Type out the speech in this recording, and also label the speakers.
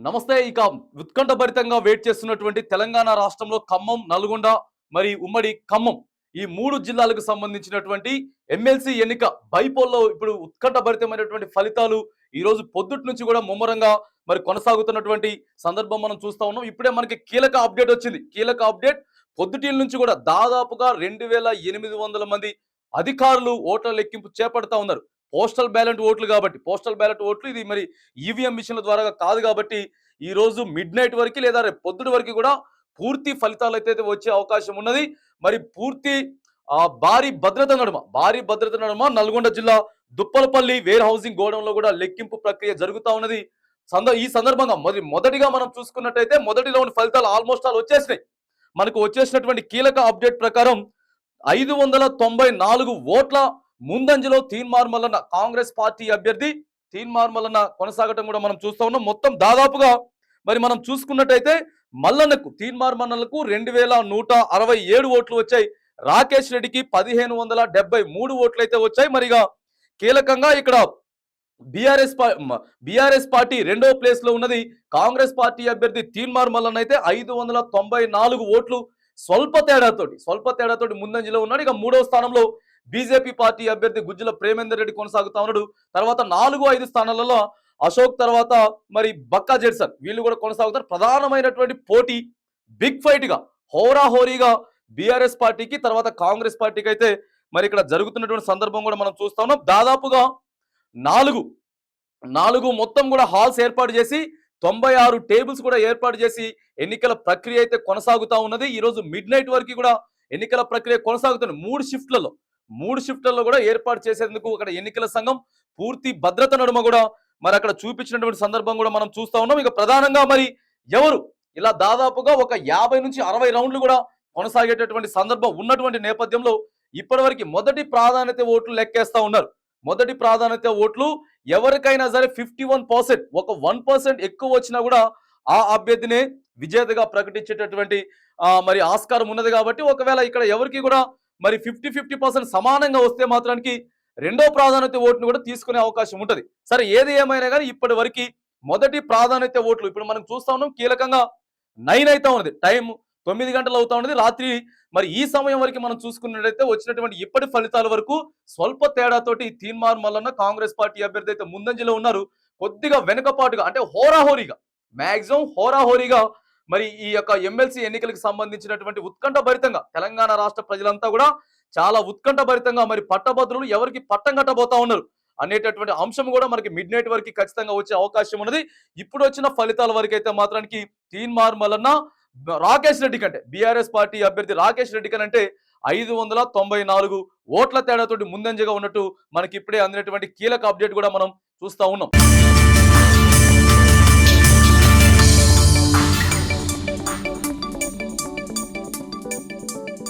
Speaker 1: నమస్తే ఇక ఉత్కంఠభరితంగా వెయిట్ చేస్తున్నటువంటి తెలంగాణ రాష్ట్రంలో ఖమ్మం నల్గొండ మరి ఉమ్మడి ఖమ్మం ఈ మూడు జిల్లాలకు సంబంధించినటువంటి ఎమ్మెల్సీ ఎన్నిక బైపోల్లో ఇప్పుడు ఉత్కంఠభరితమైనటువంటి ఫలితాలు ఈ రోజు పొద్దుటి నుంచి కూడా ముమ్మరంగా మరి కొనసాగుతున్నటువంటి సందర్భం మనం చూస్తా ఉన్నాం. ఇప్పుడే మనకి కీలక అప్డేట్ వచ్చింది. కీలక అప్డేట్ పొద్దుటీల నుంచి కూడా దాదాపుగా రెండు వేల ఎనిమిది వందల మంది అధికారులు ఓట్ల లెక్కింపు చేపడతా ఉన్నారు. పోస్టల్ బ్యాలెట్ ఓట్లు కాబట్టి పోస్టల్ బ్యాలెట్ ఓట్లు ఇది మరి ఈవీఎం మిషన్ల ద్వారా కాదు కాబట్టి ఈ రోజు మిడ్ నైట్ వరకు లేదా రేపు పొద్దుటి వరకు కూడా పూర్తి ఫలితాలు అయితే వచ్చే అవకాశం ఉన్నది. మరి పూర్తి ఆ, భారీ భద్రత నడుమ భారీ భద్రత నడుమ నల్గొండ జిల్లా దుప్పలపల్లి వేర్ హౌసింగ్ గోడంలో కూడా లెక్కింపు ప్రక్రియ జరుగుతూ ఉన్నది. సంద ఈ సందర్భంగా మరి మొదటిగా మనం చూసుకున్నట్టయితే మొదటిలో ఉన్న ఫలితాలు ఆల్మోస్ట్ ఆల్ వచ్చేసినాయి. మనకు వచ్చేసినటువంటి కీలక అప్డేట్ ప్రకారం ఐదు వందల తొంభై నాలుగు ఓట్ల ముందంజలో తీన్మార్మల్లన్న కాంగ్రెస్ పార్టీ అభ్యర్థి తీన్మార్మల్లన్న కొనసాగటం కూడా మనం చూస్తూ ఉన్నాం. మొత్తం దాదాపుగా మరి మనం చూసుకున్నట్టయితే మల్లన్నకు తీన్మార్ రెండు వేల నూట అరవై ఏడు ఓట్లు వచ్చాయి. రాకేష్ రెడ్డికి పదిహేను వందల డెబ్బై మూడు ఓట్లు అయితే వచ్చాయి మరిగా కీలకంగా ఇక్కడ బీఆర్ఎస్ బీఆర్ఎస్ పార్టీ రెండో ప్లేస్లో ఉన్నది. కాంగ్రెస్ పార్టీ అభ్యర్థి తీన్మార్ మల్లన్న అయితే ఐదు వందల తొంభై నాలుగు ఓట్లు స్వల్ప తేడాతోటి స్వల్ప తేడాతోటి ముందంజలో ఉన్నాడు. ఇక మూడో స్థానంలో బీజేపీ పార్టీ అభ్యర్థి గుజ్జుల ప్రేమేందర్ రెడ్డి కొనసాగుతా ఉన్నాడు. తర్వాత నాలుగు ఐదు స్థానాలలో అశోక్ తర్వాత మరి బక్కా జెడ్సన్. వీళ్ళు కూడా కొనసాగుతారు. ప్రధానమైనటువంటి పోటీ బిగ్ ఫైట్గా హోరాహోరీగా బీఆర్ఎస్ పార్టీకి తర్వాత కాంగ్రెస్ పార్టీకి అయితే మరి ఇక్కడ జరుగుతున్నటువంటి సందర్భం కూడా మనం చూస్తా ఉన్నాం. దాదాపుగా నాలుగు నాలుగు మొత్తం కూడా హాల్స్ ఏర్పాటు చేసి తొంభై ఆరు టేబుల్స్ కూడా ఏర్పాటు చేసి ఎన్నికల ప్రక్రియ అయితే కొనసాగుతా ఉన్నది. ఈరోజు మిడ్ నైట్ వరకు కూడా ఎన్నికల ప్రక్రియ కొనసాగుతుంది. మూడు షిఫ్ట్లలో మూడు షిఫ్ట్లలో కూడా ఏర్పాటు చేసేందుకు అక్కడ ఎన్నికల సంఘం పూర్తి భద్రత నడుమ కూడా మరి అక్కడ చూపించినటువంటి సందర్భం కూడా మనం చూస్తూ ఉన్నాం. ఇక ప్రధానంగా మరి ఎవరు? ఇలా దాదాపుగా ఒక యాభై నుంచి అరవై రౌండ్లు కూడా కొనసాగేటటువంటి సందర్భం ఉన్నటువంటి నేపథ్యంలో ఇప్పటివరకు మొదటి ప్రాధాన్యత ఓట్లు లెక్కేస్తా ఉన్నారు. మొదటి ప్రాధాన్యత ఓట్లు ఎవరికైనా సరే ఫిఫ్టీ వన్ పర్సెంట్ ఒక వన్ పర్సెంట్ ఎక్కువ వచ్చినా కూడా ఆ అభ్యర్థినే విజేతగా ప్రకటించేటటువంటి మరి ఆస్కారం ఉన్నది కాబట్టి ఒకవేళ ఇక్కడ ఎవరికి కూడా మరి ఫిఫ్టీ ఫిఫ్టీ పర్సెంట్ సమానంగా వస్తే మాత్రానికి రెండో ప్రాధాన్యత ఓటును కూడా తీసుకునే అవకాశం ఉంటుంది. సరే ఏది ఏమైనా కానీ ఇప్పటి వరకు మొదటి ప్రాధాన్యత ఓట్లు ఇప్పుడు మనం చూస్తా ఉన్నాం కీలకంగా నైన్ అవుతా ఉన్నది. టైం తొమ్మిది గంటలు అవుతా ఉన్నది. రాత్రి మరి ఈ సమయం వరకు మనం చూసుకున్నట్లయితే వచ్చినటువంటి ఇప్పటి ఫలితాల వరకు స్వల్ప తేడాతోటి తీన్మార్ మల్లన్న కాంగ్రెస్ పార్టీ అభ్యర్థి అయితే ముందంజలో ఉన్నారు. కొద్దిగా వెనుకపాటుగా అంటే హోరాహోరీగా మాక్సిమం హోరాహోరీగా మరి ఈ యొక్క ఎమ్మెల్సీ ఎన్నికలకు సంబంధించినటువంటి ఉత్కంఠ భరితంగా తెలంగాణ రాష్ట్ర ప్రజలంతా కూడా చాలా ఉత్కంఠ భరితంగా మరి పట్టభద్రులు ఎవరికి పట్టం కట్టబోతా ఉన్నారు అనేటటువంటి అంశం కూడా మనకి మిడ్ నైట్ వరకు ఖచ్చితంగా వచ్చే అవకాశం ఉన్నది. ఇప్పుడు వచ్చిన ఫలితాల వరకు అయితే మాత్రానికి తీన్మార్ మల్లన్న రాకేష్ రెడ్డి కంటే బీఆర్ఎస్ పార్టీ అభ్యర్థి రాకేష్ రెడ్డి కంటే ఐదు వందల తొంభై నాలుగు ఓట్ల తేడాతోటి ముందంజగా ఉన్నట్టు మనకి ఇప్పుడే అందినటువంటి కీలక అప్డేట్ కూడా మనం చూస్తా ఉన్నాం.